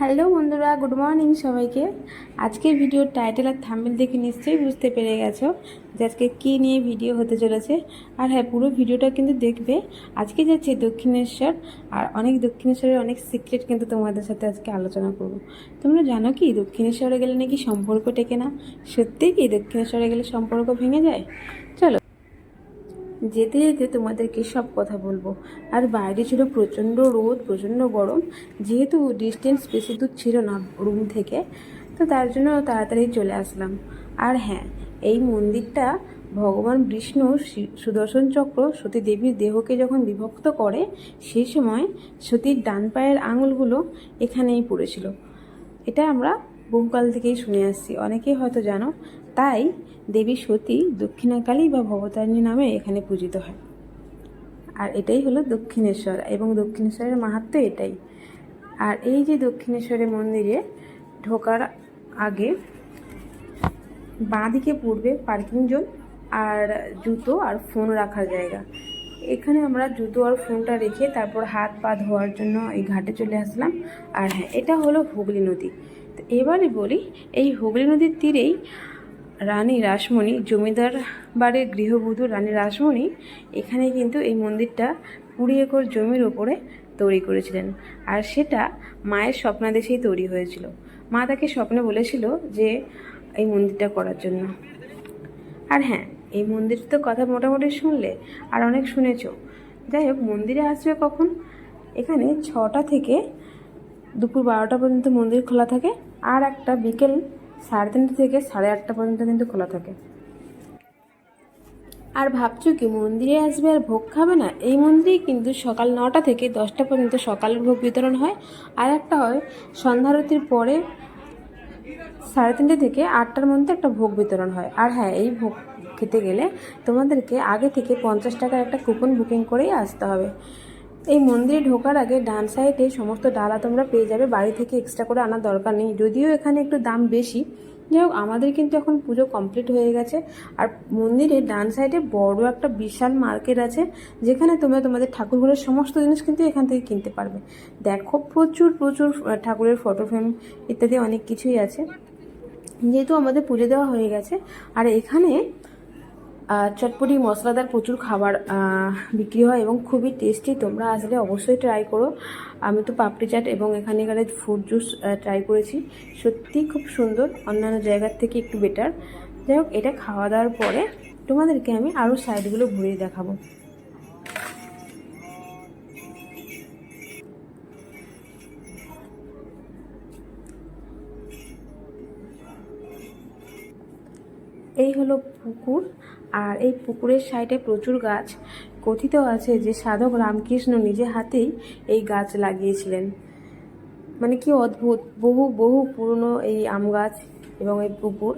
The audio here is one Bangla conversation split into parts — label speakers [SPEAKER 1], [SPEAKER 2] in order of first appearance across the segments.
[SPEAKER 1] হ্যালো বন্ধুরা, গুড মর্নিং সবাইকে। আজকের ভিডিওর টাইটেল আর থাম্বেল দেখে নিশ্চয়ই বুঝতে পেরে গেছো যে আজকে কী নিয়ে ভিডিও হতে চলেছে। আর হ্যাঁ পুরো ভিডিওটা কিন্তু দেখবে। আজকে যাচ্ছে দক্ষিণেশ্বর, আর অনেক দক্ষিণেশ্বরের অনেক সিক্রেট কিন্তু তোমাদের সাথে আজকে আলোচনা করব। তোমরা জানো কি, দক্ষিণেশ্বরে গেলে নাকি সম্পর্ক টেকে না সত্যিই কি দক্ষিণেশ্বরে গেলে সম্পর্ক ভেঙে যায়? চলো। যেতে যেতে তোমাদেরকে সব কথা বলব। আর বাইরে ছিল প্রচণ্ড রোদ, প্রচণ্ড গরম। যেহেতু ডিস্টেন্স বেশি দূর ছিল না রুম থেকে, তো তার জন্য তাড়াতাড়ি চলে আসলাম। আর হ্যাঁ এই মন্দিরটা ভগবান বিষ্ণু সুদর্শন চক্র সতী দেবীর দেহকে যখন বিভক্ত করে, সেই সময় সতীর ডান পায়ের আঙুলগুলো এখানেই পড়েছিল। এটা আমরা বহুকাল থেকেই শুনে আসছি। অনেকেই হয়তো জানো তাই দেবী সতী দক্ষিণাকালী বা ভবতারিণী নামে এখানে পূজিত হয়। আর এটাই হলো দক্ষিণেশ্বর এবং দক্ষিণেশ্বরের মাহাত্ম্য এটাই। আর এই যে দক্ষিণেশ্বরের মন্দিরে ঢোকার আগে বাঁ দিকে পূর্বে পার্কিং জোন আর জুতো আর ফোন রাখার জায়গা। এখানে আমরা জুতো আর ফোনটা রেখে তারপর হাত পা ধোয়ার জন্য এই ঘাটে চলে আসলাম। আর হ্যাঁ এটা হলো হুগলি নদী। তো এবারে বলি, এই হুগলি নদীর তীরেই রানী রাসমণি, জমিদার বাড়ির গৃহবধূ রানী রাসমণি এখানে কিন্তু এই মন্দিরটা কুড়ি একর জমির ওপরে তৈরি করেছিলেন। আর সেটা মায়ের স্বপ্নাদেশেই তৈরি হয়েছিল। মা তাকে স্বপ্নে বলেছিল যে এই মন্দিরটা করার জন্য। আর হ্যাঁ এই মন্দিরটা তো কথা মোটামুটি শুনলে আর অনেক শুনেছ। যাই হোক, মন্দিরে আসবে কখন? এখানে ছটা থেকে দুপুর বারোটা পর্যন্ত মন্দির খোলা থাকে। আর একটা বিকেল সাড়ে তিনটে থেকে সাড়ে আটটা পর্যন্ত কিন্তু খোলা থাকে। আর ভাবছ কি, মন্দিরে আসবে আর ভোগ খাবে না? এই মন্দিরেই কিন্তু সকাল নটা থেকে দশটা পর্যন্ত সকালের ভোগ বিতরণ হয়। আর একটা হয় সন্ধ্যারতির পরে সাড়ে তিনটে থেকে আটটার মধ্যে একটা ভোগ বিতরণ হয়। আর হ্যাঁ এই ভোগ খেতে গেলে তোমাদেরকে আগে থেকে পঞ্চাশ টাকার একটা কুপন বুকিং করেই আসতে হবে। এই মন্দিরে ঢোকার আগে ডান সাইডে সমস্ত ডালা তোমরা পেয়ে যাবে। বাড়ি থেকে এক্সট্রা করে আনার দরকার নেই। যদিও এখানে একটু দাম বেশি। যাই হোক, আমাদের কিন্তু এখন পুজো কমপ্লিট হয়ে গেছে। আর মন্দিরের ডান সাইডে বড় একটা বিশাল মার্কেট আছে, যেখানে তোমরা তোমাদের ঠাকুরগুলোর সমস্ত জিনিস কিন্তু এখান থেকে কিনতে পারবে। দেখো, প্রচুর প্রচুর ঠাকুরের ফটো ফ্রেম ইত্যাদি অনেক কিছুই আছে। যেহেতু আমাদের পুজো দেওয়া হয়ে গেছে, আর এখানে চটপটি মশলাদার প্রচুর খাবার বিক্রি হয় এবং খুবই টেস্টি তোমরা আসলে অবশ্যই ট্রাই করো। আমি তো পাপড়ি চাট এবং এখানকার ফ্রুট জুস ট্রাই করেছি। সত্যিই খুব সুন্দর। অন্যান্য জায়গার থেকে একটু বেটার যাই হোক, এটা খাওয়া দাওয়ার পরে তোমাদেরকে আমি আরও সাইডগুলো ঘুরিয়ে দেখাবো। এই হলো পুকুর। আর এই পুকুরের সাইডে প্রচুর গাছ। কথিত আছে যে সাধক রামকৃষ্ণ নিজে হাতেই এই গাছ লাগিয়েছিলেন। মানে কি অদ্ভুত, বহু বহু পুরনো এই আম গাছ এবং এই পুকুর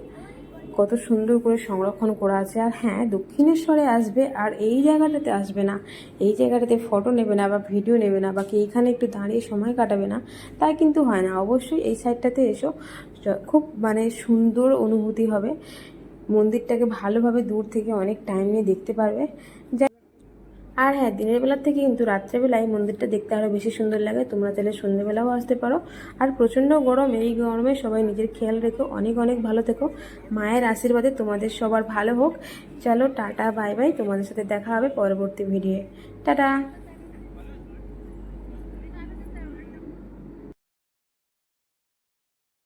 [SPEAKER 1] কত সুন্দর করে সংরক্ষণ করা আছে। আর হ্যাঁ দক্ষিণেশ্বরে আসবে আর এই জায়গাটাতে আসবে না। এই জায়গাটাতে ফটো নেবে না বা ভিডিও নেবে না বা কি এইখানে একটু দাঁড়িয়ে সময় কাটাবে না। তাই কিন্তু হয় না। অবশ্যই এই সাইডটাতে এসো। খুব মানে সুন্দর অনুভূতি হবে। মন্দিরটাকে ভালোভাবে দূর থেকে অনেক টাইম নিয়ে দেখতে পারবে। আর হ্যাঁ দিনের বেলার থেকে কিন্তু রাত্রেবেলায় মন্দিরটা দেখতে আরও বেশি সুন্দর লাগে। তোমরা চাইলে সন্ধ্যেবেলাও আসতে পারো। আর প্রচণ্ড গরম, এই গরমে সবাই নিজের খেয়াল রেখো। অনেক অনেক ভালো থেকো। মায়ের আশীর্বাদে তোমাদের সবার ভালো হোক। চলো টাটা, বাই বাই। তোমাদের সাথে দেখা হবে পরবর্তী ভিডিও টাটা!